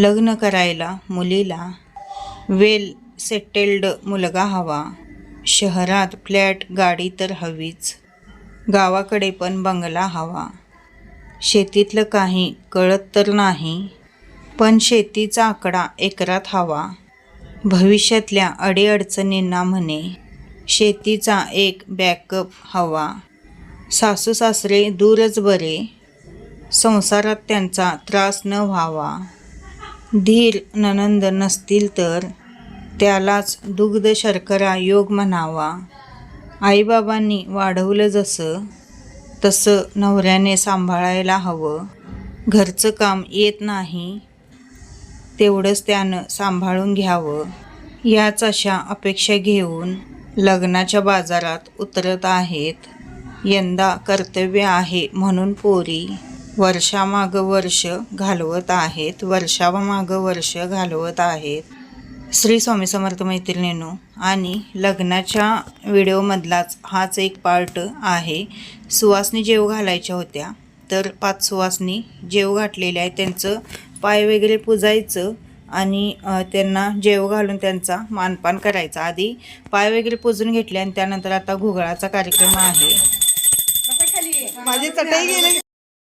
लग्न करायला मुलीला वेल सेटेल्ड मुलगा हवा. शहरात फ्लॅट गाडी तर हवीच. गावाकडे पण बंगला हवा. शेतीतलं काही कळत तर नाही पण शेतीचा आकडा एकरात हवा. भविष्यातल्या अडीअडचणींना म्हणे शेतीचा एक बॅकअप हवा. सासू सासरे दूरच बरे. संसारात त्यांचा त्रास न व्हावा. धीर ननंद नसतील तर त्यालाच दुग्ध शर्करा योग म्हणावा. आईबाबांनी वाढवलं जसं तसं नवऱ्याने सांभाळायला हवं. घरचं काम येत नाही तेवढंच त्यानं सांभाळून घ्यावं. याच अशा अपेक्षा घेऊन लग्नाच्या बाजारात उतरत आहेत. यंदा कर्तव्य आहे म्हणून पोरी. वर्षामागं वर्ष घालवत आहेत. वर्षामागं वर्ष घालवत आहेत. श्री स्वामी समर्थ मैत्रिणींनो आणि लग्नाच्या व्हिडिओमधलाच हाच एक पार्ट आहे. सुवासनी जेव घालायच्या होत्या तर पाच सुवासनी जेव घातलेल्या आहे त्यांचं पाय वगैरे पुजायचं आणि त्यांना जेव घालून त्यांचा मानपान करायचा. आधी पाय वगैरे पुजून घेतले आणि त्यानंतर आता घुगळाचा कार्यक्रम आहे. माझी चटई गेली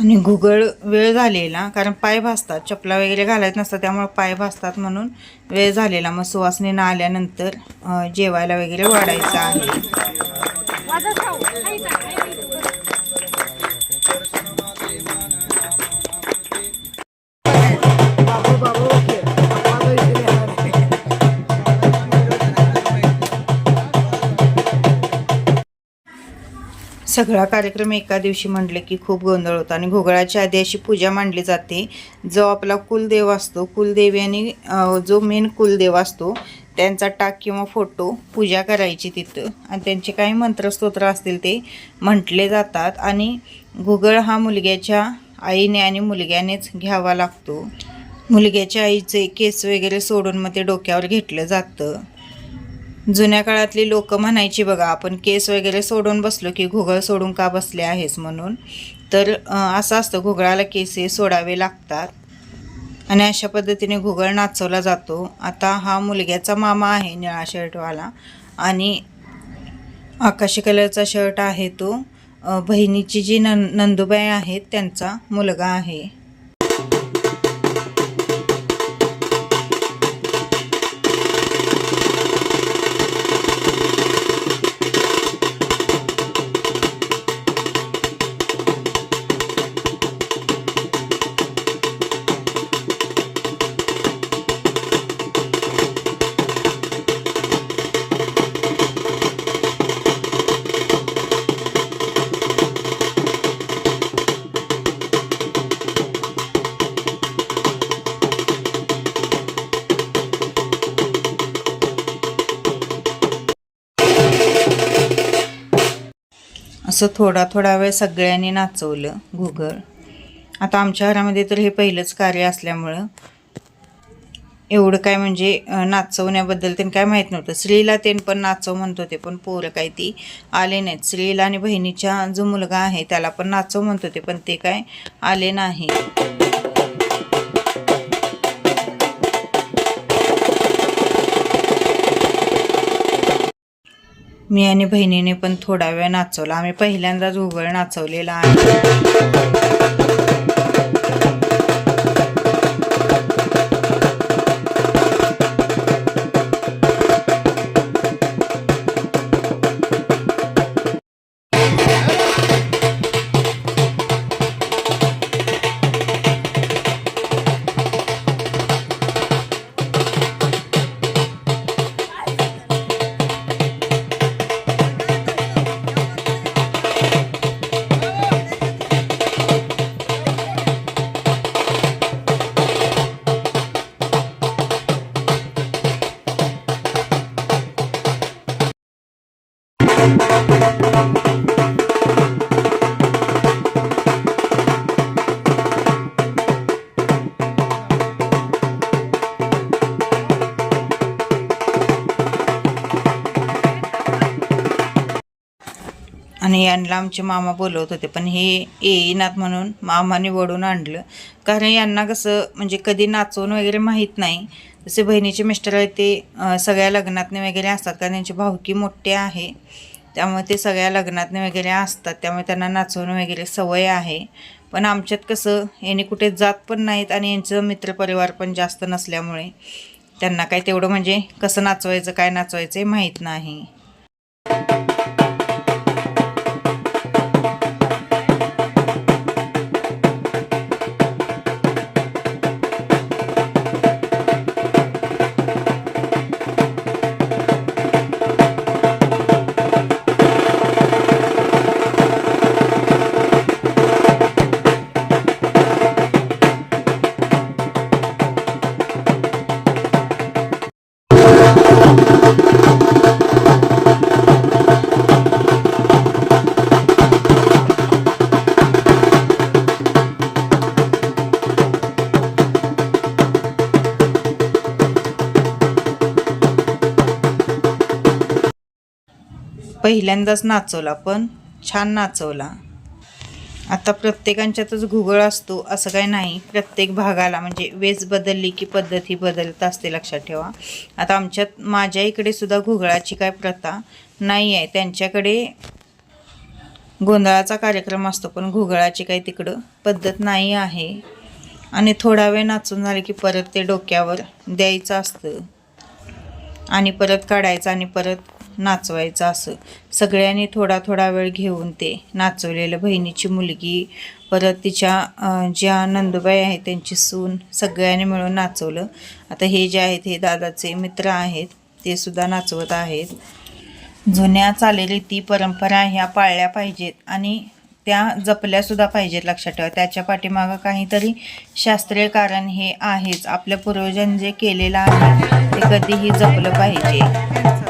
आणि घुगळ वेळ झालेला कारण पाय भासतात चपला वगैरे घालायचं नसतात त्यामुळे पाय भासतात म्हणून वेळ झालेला. मग सुवासनीनं आल्यानंतर जेवायला वगैरे वाढायचं आहे. सगळा कार्यक्रम एका दिवशी म्हटले की खूप गोंधळ होता आणि घोगळाच्या आधी अशी पूजा मांडली जाते. जो आपला कुलदेव असतो कुलदेवी आणि जो मेन कुलदेव असतो त्यांचा टाक किंवा फोटो पूजा करायची तिथं. आणि त्यांचे काही मंत्रस्तोत्र असतील ते म्हटले जातात आणि घुगळ हा मुलग्याच्या आईने आणि मुलग्यानेच घ्यावा लागतो. मुलग्याच्या आईचे केस वगैरे सोडून मग ते डोक्यावर घेतलं जातं. जुन्या काळातली लोक म्हणायची बघा आपण केस वगैरे सोडून बसलो की घुगळ सोडून का बसले आहेस म्हणून? तर असं असतं घुगळाला केस हे सोडावे लागतात. आणि अशा पद्धतीने घुगळ नाचवला जातो. आता हा मुलग्याचा मामा आहे निळा शर्टवाला. आणि आकाशी कलरचा शर्ट आहे तो. बहिणीची जी नं नंदुबाई आहेत त्यांचा मुलगा आहे. असं थोडा थोडा वेळ सगळ्यांनी नाचवलं घुगळ आता आमच्या घरामध्ये तर हे पहिलंच कार्य असल्यामुळं एवढं काय म्हणजे नाचवण्याबद्दल त्यांनी काय माहीत नव्हतं. स्त्रीला ते पण नाचव म्हणत होते पण पोरं काय ती आले नाहीत. स्त्रीला आणि बहिणीच्या जो मुलगा आहे त्याला पण नाचव म्हणत होते पण ते काय आले नाही. मी आणि बहिणीने पण थोडा वेळ नाचवला. आम्ही पहिल्यांदाच उघड नाचवलेला आहे. यांना आमचे मामा बोलवत होते. पण हे येईनात म्हणून मामाने वडून आणलं. कारण यांना कसं म्हणजे कधी नाचवून वगैरे माहीत नाही. जसे बहिणीचे मिस्टर आहेत ते सगळ्या लग्नातने वगैरे असतात. कारण त्यांची भावकी मोठी आहे. त्यामुळे ते सगळ्या लग्नातने वगैरे असतात. त्यामुळे त्यांना नाचवणं वगैरे सवय आहे. पण आमच्यात कसं यांनी कुठे जात पण नाहीत आणि यांचं मित्रपरिवार पण जास्त नसल्यामुळे त्यांना काय तेवढं म्हणजे कसं नाचवायचं काय नाचवायचं हे माहीत नाही. पहिल्यांदाच नाचवला पण छान नाचवला. आता प्रत्येकांच्यातच घुगळ असतो असं काही नाही. प्रत्येक भागाला म्हणजे वेस बदलली की पद्धती बदलत असते लक्षात ठेवा. आता आमच्यात माझ्या इकडे सुद्धा घुगळाची काय प्रथा नाही आहे त्यांच्याकडे गोंधळाचा कार्यक्रम असतो पण घुगळाची काही तिकडं पद्धत नाही आहे. आणि थोडा वेळ नाचून झाले की परत ते डोक्यावर द्यायचं असतं. आणि परत काढायचं आणि परत नाचवायचं असं. सगळ्यांनी थोडा थोडा वेळ घेऊन ते नाचवलेलं बहिणीची मुलगी परत तिच्या ज्या नंदुबाई आहेत त्यांची सून सगळ्यांनी मिळून नाचवलं. आता हे जे आहेत हे दादाचे मित्र आहेत ते सुद्धा नाचवत आहेत. जुन्या चालीरीती परंपरा ह्या पाळल्या पाहिजेत आणि त्या जपल्यासुद्धा पाहिजेत लक्षात ठेवा. त्याच्या पाठीमागं काहीतरी शास्त्रीय कारण हे आहेच. आपल्या पूर्वजांनी जे केलेलं आहे ते कधीही जपलं पाहिजे.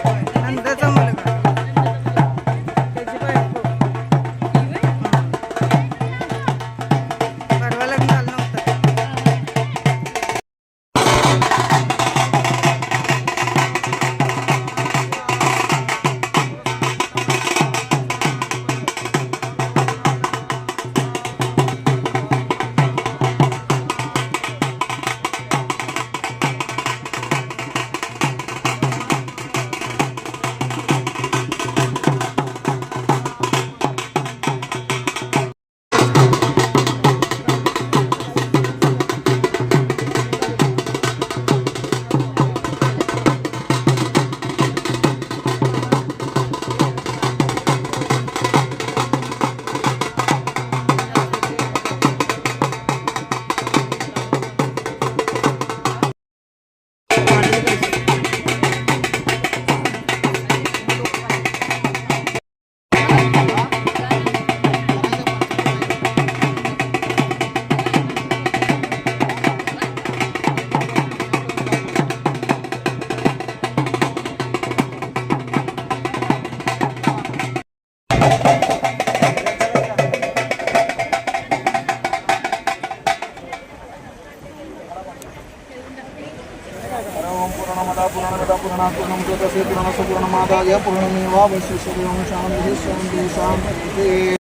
पूर्णमदा पूर्णात् पूर्णमुदच्यते पूर्णस्य पूर्णमादाय पूर्णमेवावशिष्यते ओम शान्तिः शान्तिः शान्तिः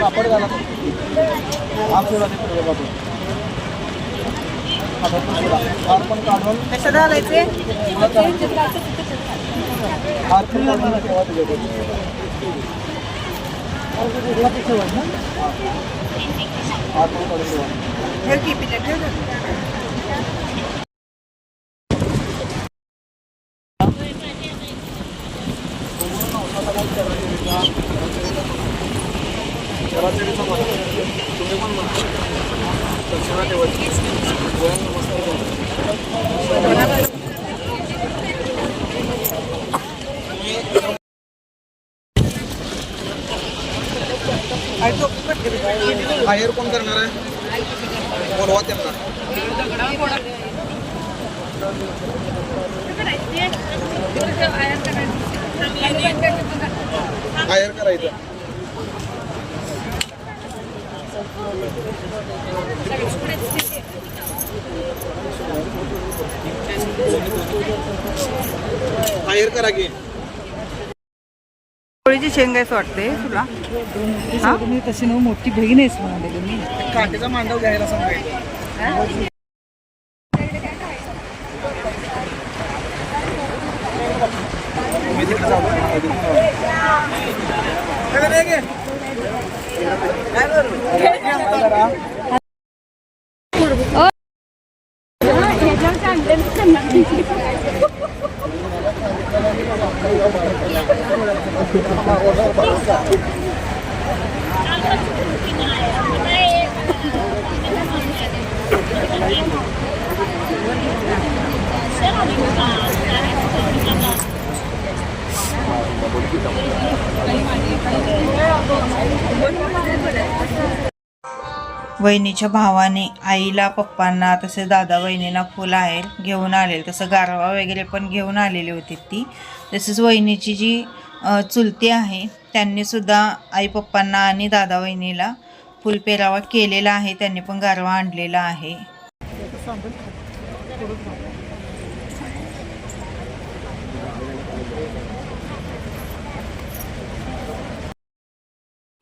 कापड घाला हात सोडा ते पुढे बाजू. हातात पण सोडा. हात पण काढून कसं घालायचे हात पण काढून ठेवा तुझ्याकडे. हात पण काढून ठेवा. ठेव की पिल्या ठेव आयर कोण करणार आहे. बोलवा आयर करायचं आयर करा की. पोळीची शेंग आहेस वाटते तुला हा मी तशी नऊ मोठी बहीण आहेस म्हणाले मी काठीचा मांडव घ्यायला सांगायचं मी तिकडे जाऊ. वहिनीच्या भावाने आईला पप्पांना तसे दादा वहिनीला फुलं आहे घेऊन आलेले. तसं गारवा वगैरे पण घेऊन आलेली होती ती. तसेच वहिनीची जी चुलती आहे त्यांनीसुद्धा आई पप्पांना आणि दादा वहिनीला फुलपेरावा केलेला आहे. त्यांनी पण गारवा आणलेला आहे.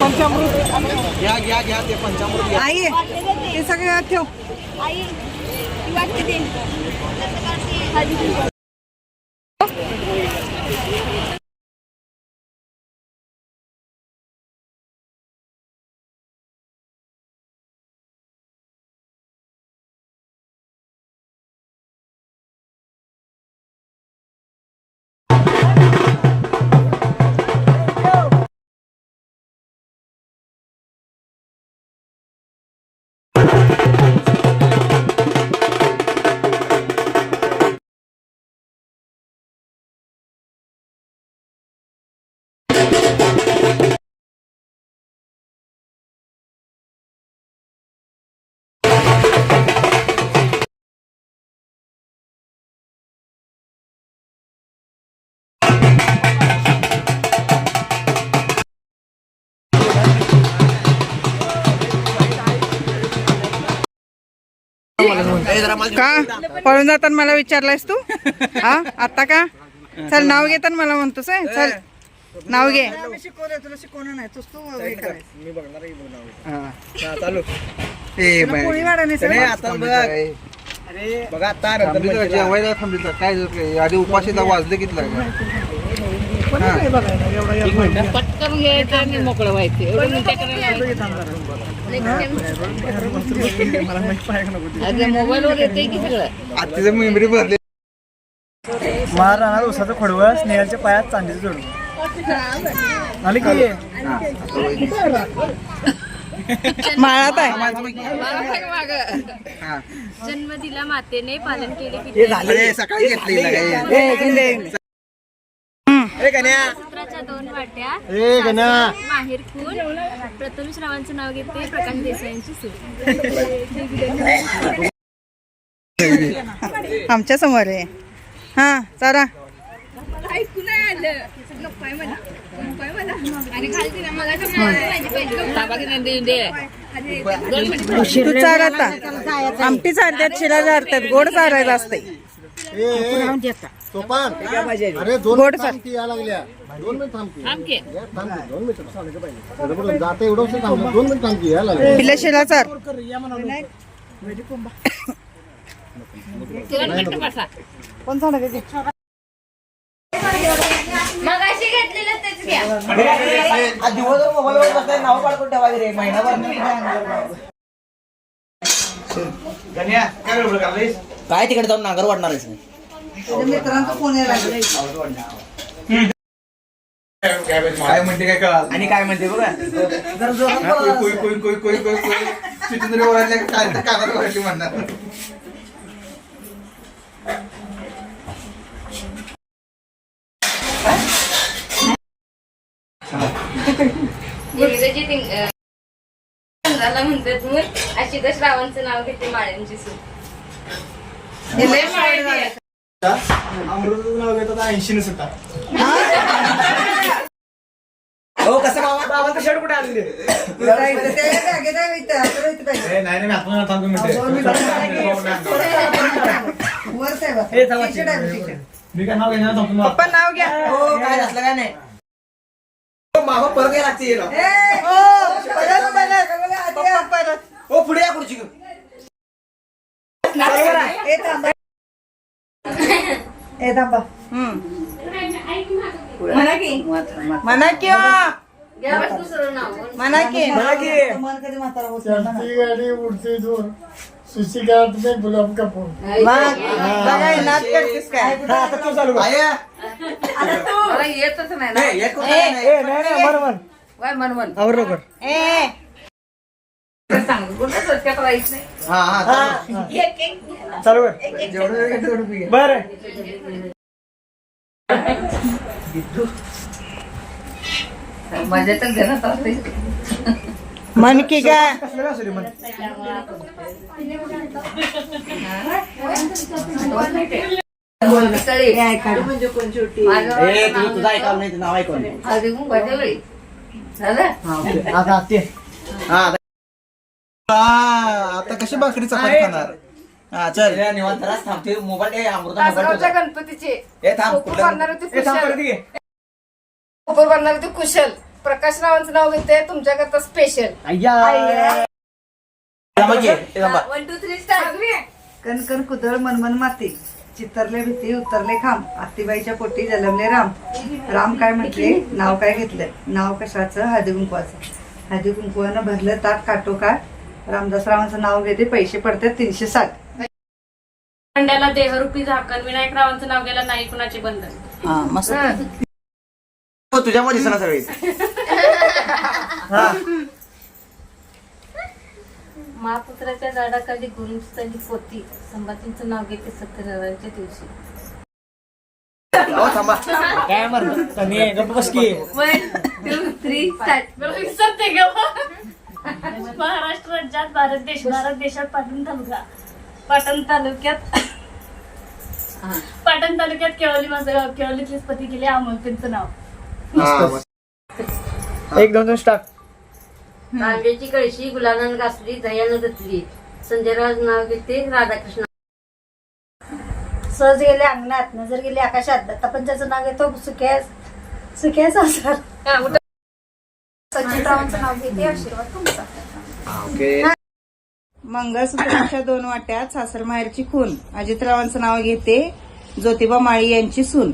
घ्या घ्या घ्या ते पंचामृत घ्या. आई ते सगळे ठेव. का? पळून जाताना मला विचारलायस तू? हा? आता का? चल नाव घेताना मला म्हणतोस आहे? चल. नाव घे. काय? आधी उपाशीला वाजले किती पटकन घ्यायचं आणि मोकळं व्हायचं. आत्तीचं मेमरी भरली. महाराणा उसाचं खोडवं स्नेहलच्या पायात चांदीचं जोडून आले की माळात आहे जन्म दिला मातेने पालन केले सकाळी घेतली ए, दोन वाट्या माहेर खून प्रथम श्रावांचं नाव घेते प्रकाश देसाईंची सूट आमच्यासमोर आहे. हा चारा तू आता. आमटी चालतात शिरा चालतात गोड चारायचं असते अरे दोन गोड या लागल्या. दोन मिनिट थांब की. आमके या, थांब की, दोन मिनिट जाते एवढं उशीर थांबलं. दोन मिनिट थांब की या लागल्या पिल्ल्या शिरा चार तुला पटकन बसा. कोण सांगा की? मगाशी घेतलेलं तेच घ्या. दिवसभर मोबाईलवर बसताय नाव काढून ठेवायचं रे. महिनाभर गण्या काय तिकडे जाऊन नांगर वाढणार आहेस? मित्रांचा फोन यायला लागला. काय म्हणते काय कळाल? आणि काय म्हणते बघा. कोई कोई कोई कोई कोई कोई चितुंद्री ओरडले काय तर कानात ओरडली म्हणणार. इंग्रजी मुलाला म्हणते तू अशी तर श्रावणचं नाव घेते माळ्यांची सून. अमृताचं नाव घेतात ऐंशी सुद्धा. हो कसं बाबा बाबांचं शर्ट कुठे आणले? ए, नाही नाही मी आत्मा थांबतो मिनिटं. हे थांबा. मी काय नाव घेणार थांबतो मग. पप्पा नाव घ्या. हो काय असलं काय नाही. हो, मामा परत यायला लागते हिला. पप्पा परत. हो पुढे या खुर्ची घेऊन म्हणा की. म्हणा की हो. दुसरं नाव म्हणा की. चलती गाडी उडती दूर सुशिकात में गुलाब का फूल मग बघा नाच करतेस काय? हा, आता तू चालू कर. आया. मला येतच नाही ना. ए, नाही, नाही. वय. ए. हा, हा, चालू. बरं. मजा तर असते. म्हण की काय कसलं असू दे म्हण. ए, तुझं तुझं ऐकावं नाही, ते नाव ऐकवं नाही. आता ते. आता- हा, आता कशी भाकरी चपाती खाणार? हा चल. निवांत जराच थांबते. मोबाईल ए, अमृता मोबाईल तासगावच्या ठेव. गणपतीचे. ए, थांब कोकण करणार होते ए, थांब, कुशल. परत होते कुशल. प्रकाश रावांचं नाव घेते तुमच्याकरता स्पेशल अय्या. थांबा की, ए, थांबा. वन टू थ्री स्टार कणकण कुदळ मनमन माती. चित्तरले भीती उतरले खांब. आत्तीबाईच्या पोटी जलमले राम. राम काय म्हटले? नाव काय घेतलं? नाव कशाचं? हळदी कुंकवाचं हळदी कुंकवानं भरलं ताक काटो का रामदास रावांचं नाव घेते पैसे पडतात तीनशे साठ. अंड्याला देहरूपी झाकण विनायक रावांचं नाव गेलं नाही कुणाचे बंधन? हा मस्त. हो, तुझ्यामध्ये दिसणार सगळे महापुत्राच्या झाडाखाली गुरुस्थली पोती. संभाजींचं नाव घेते सत्यनारायणच्या दिवशी. अहो, थांबा. काय म्हणतो कमी गप्प बस की. वन टू थ्री स्टार्ट विसरते ग. महाराष्ट्र राज्यात भारत देश भारत देशात पाटण तालुका. पाटण तालुक्यात पाटण तालुक्यात केवली माझं गाव केवलीतलीच पती गेले अमोल त्यांचं नाव. एक दोन दोन स्टार्ट तांब्याची कळशी गुलाबानं घासली दयानं धुतली संजयराज नाव घेते राधाकृष्ण. सहज गेले अंगणात नजर गेली आकाशात. दत्तपंचाचं नाव घेतो सुख्या सुख्या संसार सचिन रावांचं नाव घेते आशीर्वाद तुमचा. ओके. मंगळसूत्राच्या दोन वाट्यात सासर माहेरची खून. अजितरावांचं नाव घेते ज्योतिबा माळी यांची सून.